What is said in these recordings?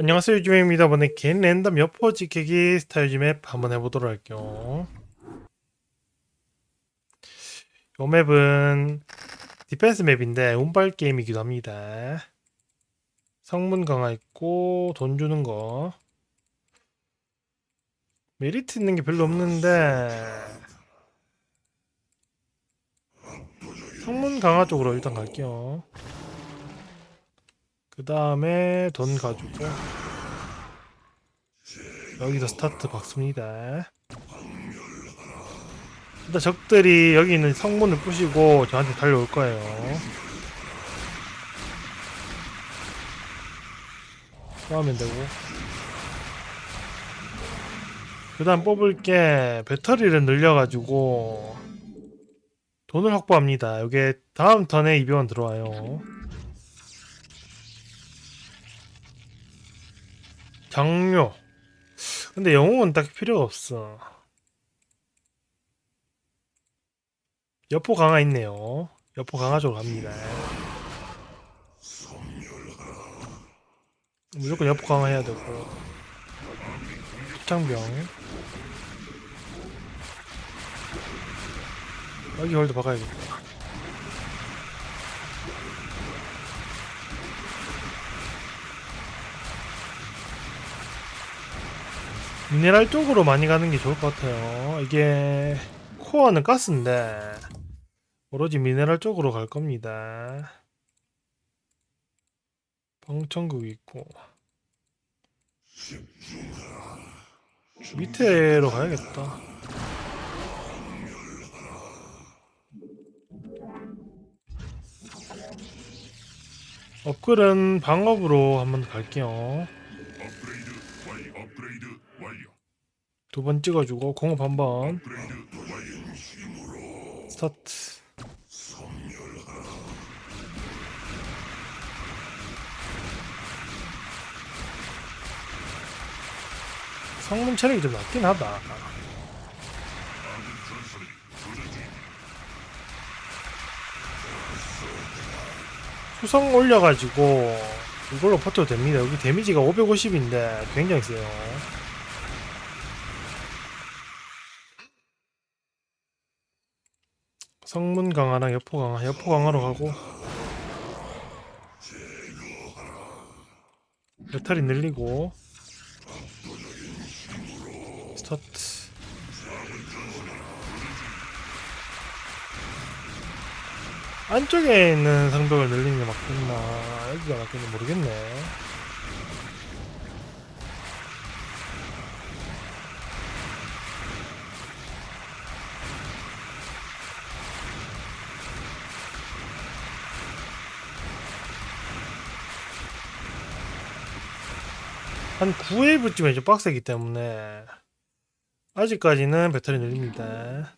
안녕하세요 유주입니다. 이번에 개인 랜덤 여포 지키기 스타일 맵 한번 해보도록 할게요. 이 맵은 디펜스 맵인데 운빨 게임이기도 합니다. 성문 강화 있고 돈 주는 거. 메리트 있는 게 별로 없는데 성문 강화 쪽으로 일단 갈게요 그 다음에 돈 가지고 여기서 스타트 박습니다. 일단 적들이 여기 있는 성문을 부시고 저한테 달려올 거예요. 싸우면 되고 그 다음 뽑을 게 배터리를 늘려가지고 돈을 확보합니다. 이게 다음 턴에 200원 들어와요. 장료. 근데 영웅은 딱히 필요가 없어. 여포 강화 있네요. 여포 강화 쪽으로 갑니다. 무조건 여포 강화 해야 되고. 장병. 여기 홀드 박아야겠다. 미네랄 쪽으로 많이 가는 게 좋을 것 같아요. 이게 코어는 가스인데 오로지 미네랄 쪽으로 갈 겁니다. 방천국 있고 밑에로 가야겠다. 업글은 방업으로 한번 갈게요. 두 번 찍어주고 공업 한번 업그레이드 완료. 스타트 성문 체력이 좀 낮긴 하다. 수성 올려가지고 이걸로 버텨도 됩니다 여기 데미지가 550인데 굉장히 세요 성문 강화랑 여포 강화 여포 강화로 가고. 배터리 늘리고. 스타트. 안쪽에 있는 성벽을 늘리는 게 맞겠나? 여기가 맞겠나 모르겠네 한 9웨이브쯤에 좀 빡세기 때문에 아직까지는 배터리 늘립니다.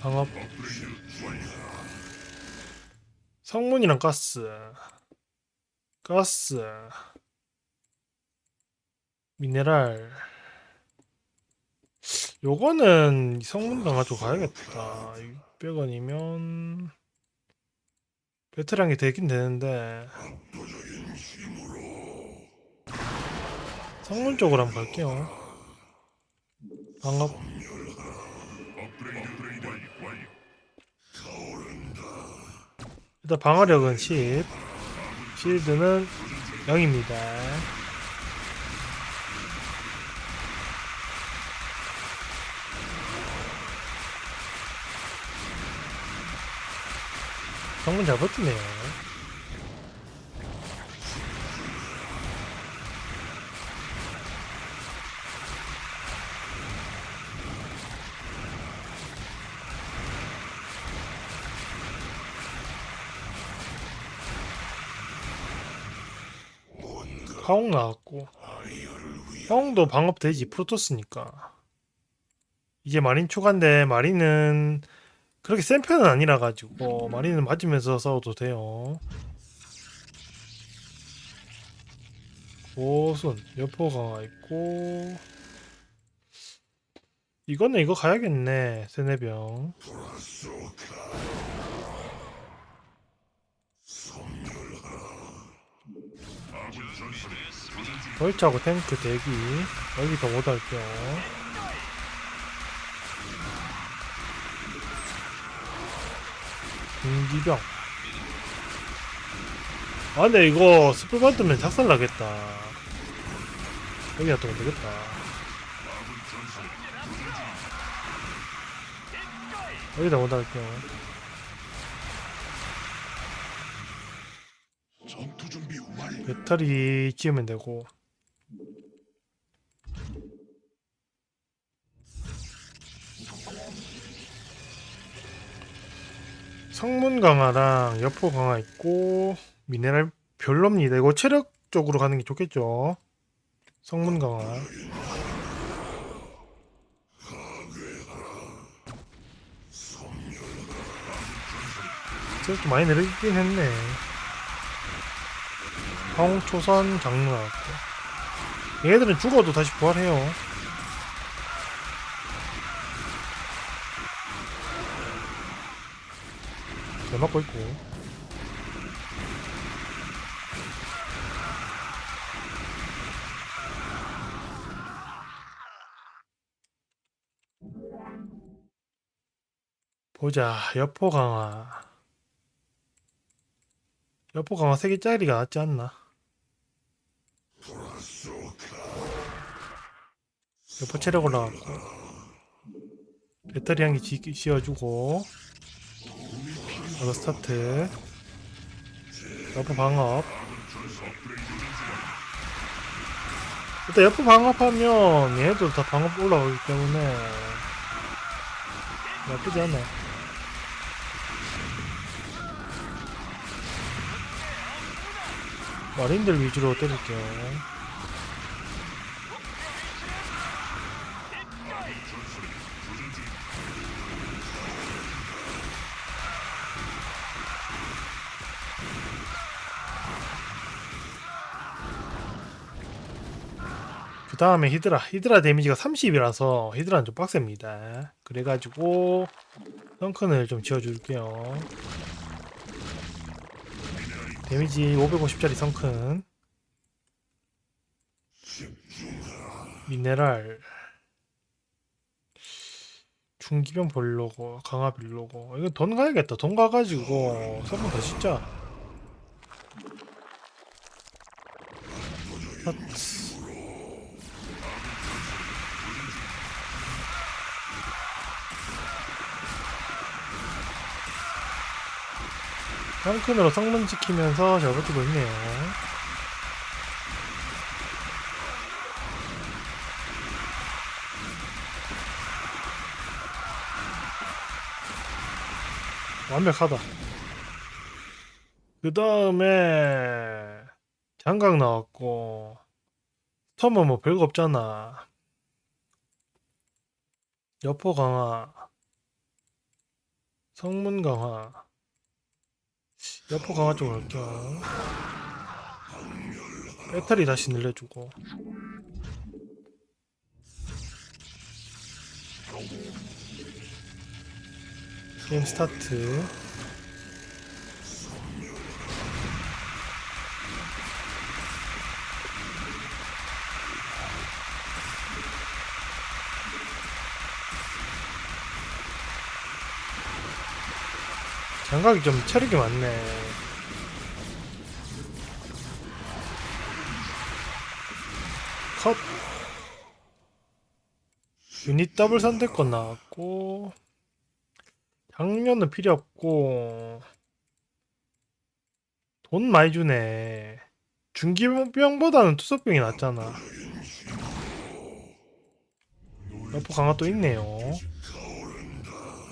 방업 성문이랑 가스. 가스. 미네랄. 요거는 성문 강화쪽 가야겠다. 600원이면 개 되긴 되는데 성문 쪽으로 한번 갈게요. 완료. 일단 방어력은 10 실드는 0입니다 성문 잘 버티네요. 화홍 나왔고. 화홍도 방업 되지. 프로토스니까. 이제 마린 추가인데 마린은 그렇게 센 편은 아니라 가지고 마리는 맞으면서 싸워도 돼요. 고순 여포가 있고 이거는 이거 가야겠네 세네병. 벌자고 탱크 대기. 여기 더 못할게요. 공기병. 아 근데 이거 스플 받으면 작살 나겠다. 여기 놔두면 되겠다. 여기다 못 할게요. 배터리 찌우면 되고 성문 강화랑 여포 강화 있고 미네랄 별로입니다. 이거 체력 쪽으로 가는 게 좋겠죠. 성문 강화. 체력 좀 많이 내리긴 했네. 황초선 장르 나왔고 얘네들은 죽어도 다시 부활해요 맞고 있고. 보자 여포 강화. 여포 강화 3개짜리가 낫지 않나? 여포 체력 올라갔고. 배터리 한개 씌워주고 이거 스타트. 여포 방업. 일단 여포 방업하면 얘네들 다 방업 올라가기 때문에 나쁘지 않아. 마린들 위주로 때릴게요 다음에 히드라 히드라 데미지가 30이라서 히드라는 좀 빡셉니다. 그래가지고 덩큰을 좀 지어줄게요. 데미지 550짜리 성큰. 미네랄. 중기병 보려고 강화 빌려고. 이거 돈 가야겠다. 돈 가가지고 선물 더 짓자. 하트. 덩큰으로 성능 지키면서 잘 버티고 있네요 완벽하다. 그 다음에 장각 나왔고 스톰은 뭐 별거 없잖아. 여포 강화, 성문 강화, 여포 강화 쪽으로 할게요. 배터리 다시 늘려주고. 게임 스타트. 장각이 좀 체력이 많네. 컷. 유닛 더블 선택 권 나왔고. 작년은 필요 없고. 돈 많이 주네. 중기병보다는 투석병이 낫잖아. 여포 강화 또 있네요.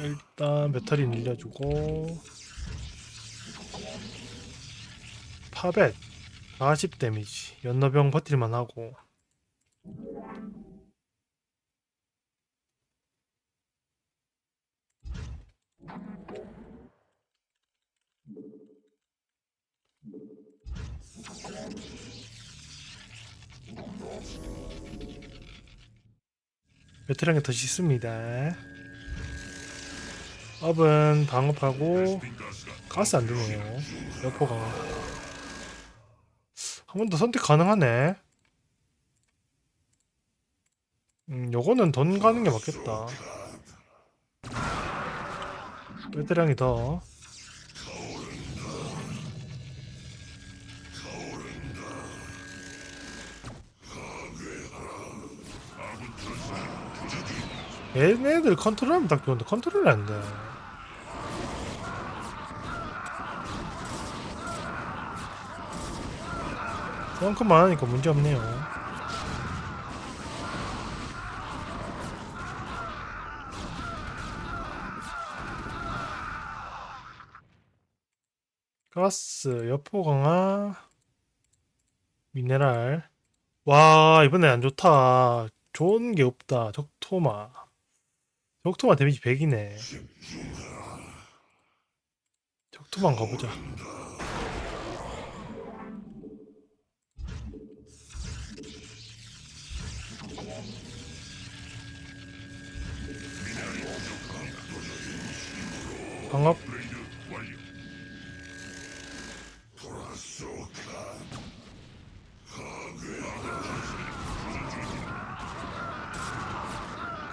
일단 배터리 늘려주고 파벳 40 데미지 연너병 버틸만 하고. 배터리 한개더 씻습니다 업은 방업하고 가스 안 되네요. 여포가 한 번 더 선택 가능하네. 음, 요거는 돈 가는 게 맞겠다. 배터량이 더. 얘네들 컨트롤하면 딱 좋은데 컨트롤이 안 돼. 그만큼만 하니까 문제 없네요. 가스, 여포 강화, 미네랄. 와, 이번에 안 좋다. 좋은 게 없다. 적토마. 적토마 데미지 100이네. 적토만 가보자.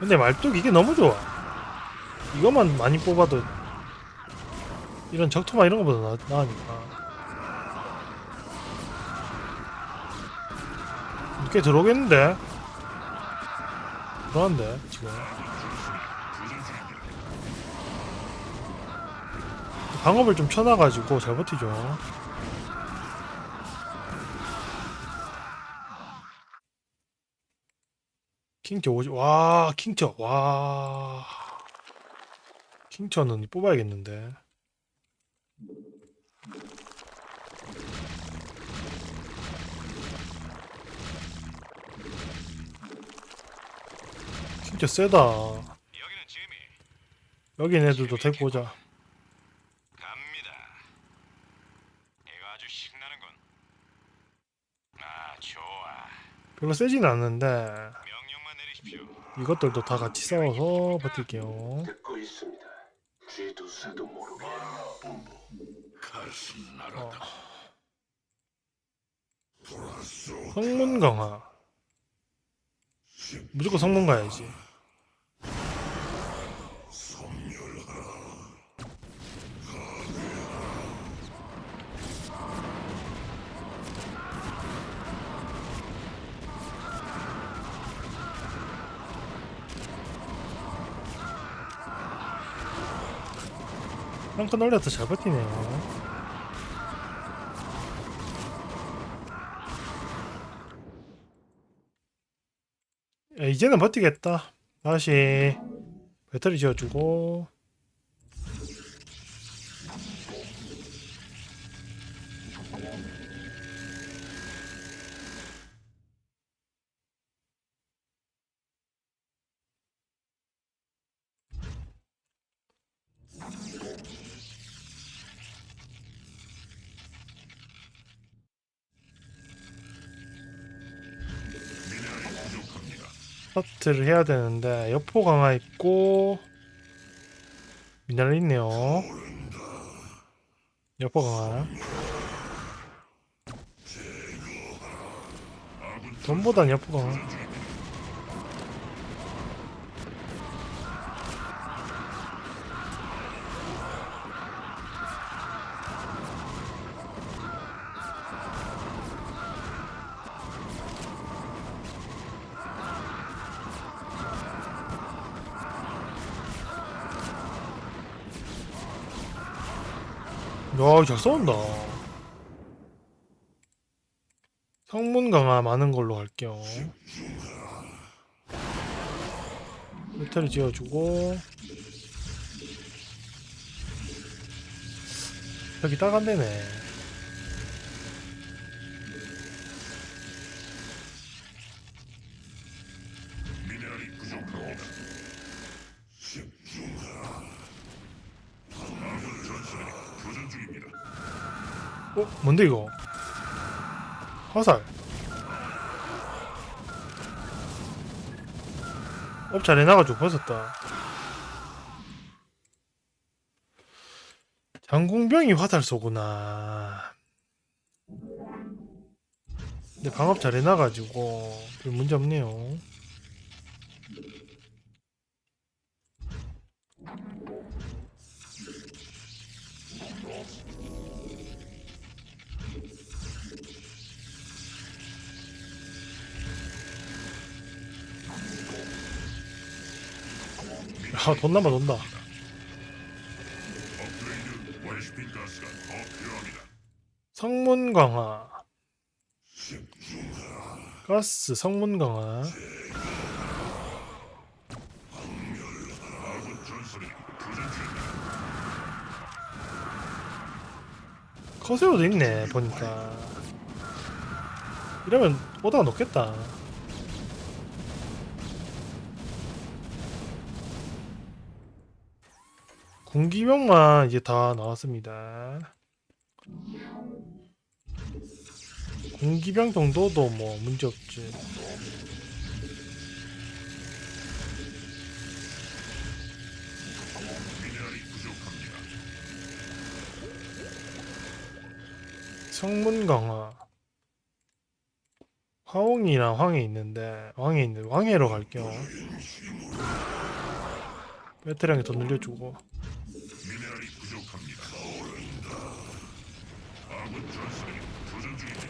근데 말뚝 이게 너무 좋아. 이것만 많이 뽑아도 이런 적토마 이런 거보다 나, 나으니까. 꽤 들어오겠는데? 들어간데 지금. 방업을 좀 쳐놔가지고 잘 버티죠. 킹처 오지 와 킹처 와 킹처는 뽑아야겠는데 킹처 세다 여기는 지미. 여기 애들도 데리고 오자 갑니다. 이거 아주 신나는군. 아, 좋아. 별로 세진 않는데. 이것들도 다 같이 싸워서 버틸게요 듣고 있습니다. 쥐두새도 모르게 가슴 날아다. 성문 강화 무조건 성문 가야지 한칸 올려도 잘 버티네요 야, 이제는 버티겠다. 다시 배터리 지어주고 스타트를 해야 되는데 여포 강화 있고 미네랄 있네요. 여포 강화. 돈보단 여포 강화. 야, 잘 싸운다. 성문 강화 많은 걸로 갈게요. 배터리 지어주고 여기 딱 안 되네. 미네랄이 부족합니다. 아군 전선이 교전 중입니다. 어? 뭔데 이거? 화살. 업 잘 해놔가지고 벗었다. 장공병이 화살 쏘구나. 근데 방업 잘 해놔가지고 별 문제 없네요. 야, 돈 남아 돈다. 성문 강화. 가스 성문 강화. 커세어도 있네 보니까. 이러면 오다가 높겠다. 군기병만 이제 다 나왔습니다. 군기병 정도도 뭐 문제 없지. 미네랄이 부족합니다. 성문 강화. 화홍이랑 황해 있는데 황해 있는 황해로 갈게요. 배터리량이 더 늘려주고. 미네랄이 부족합니다. 아군 전선이 교전 중입니다.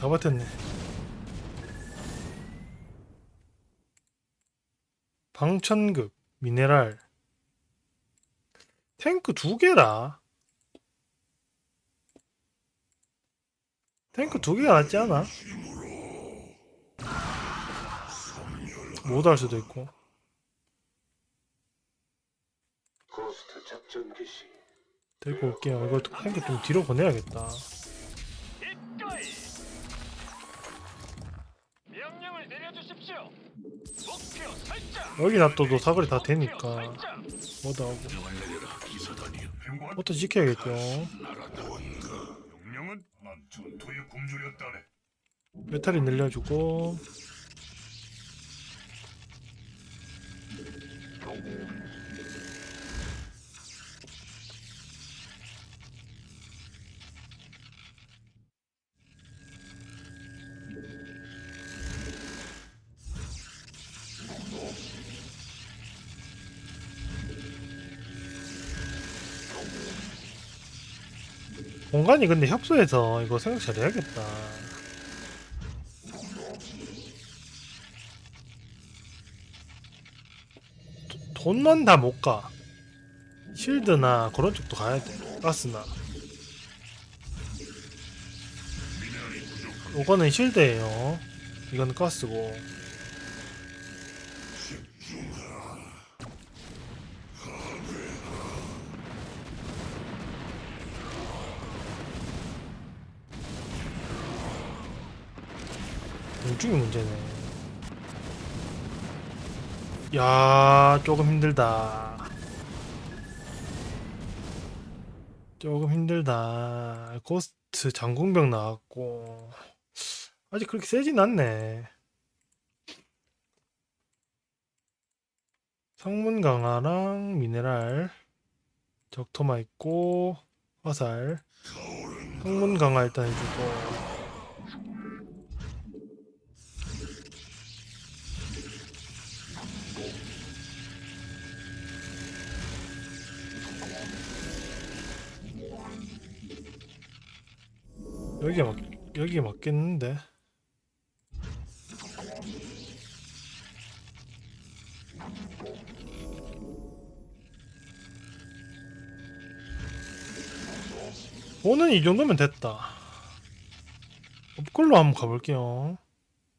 다 버텼네. 방천급 미네랄 탱크 두 개라. 탱크 두 개가 낫지 않아? 못 할 수도 있고. 데리고 올게요. 이거 탱크 좀 뒤로 보내야겠다. 명령을 내려주십시오. 목표 설정. 여기 놔둬도 사거리 다 되니까. 뭐다 하고. 부터 지켜야겠죠. 명령은 난 전투에 굶주렸다네. 배터리 늘려주고 공간이 근데 협소해서 이거 생각 잘해야겠다. 돈만 다 못 가. 실드나 그런 쪽도 가야 돼. 가스나. 이거는 실드예요. 이건 가스고. 우중이 문제네. 야, 조금 힘들다. 조금 힘들다. 고스트 장궁병 나왔고. 아직 그렇게 세진 않네. 성문 강화랑 미네랄 적토마 있고 화살 성문 강화 일단 해주고 여기에 맞 여기에 맞겠는데 오는 이 정도면 됐다. 업글로 한번 가볼게요.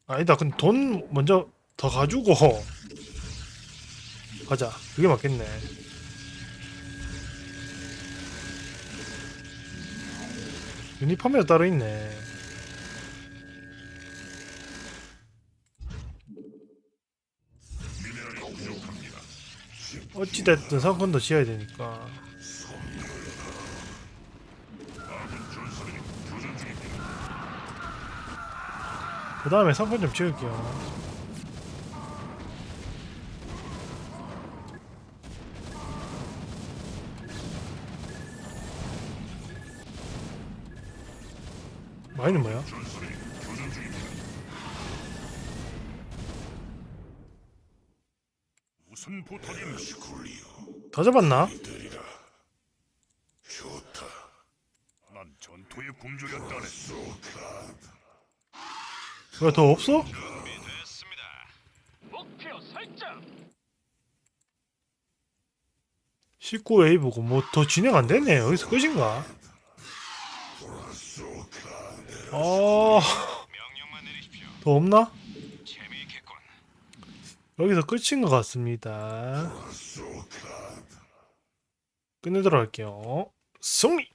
아니다. 근데 돈 먼저 더 가지고 가자. 그게 맞겠네. 유니폼이 따로 있네. 어찌됐든 상권도 지어야 되니까. 그 다음에 상권 좀 지을게요. 마리는 뭐야? 무슨 부탁인가? 다 잡았나? 난 전투의 굶주렸다네. 왜더 없어? 목표 설정. 19웨이브고 뭐 더 진행 안 됐네. 여기서 끝인가? 어... 더 없나? 여기서 끝인 것 같습니다. 끝내도록 할게요. 승리!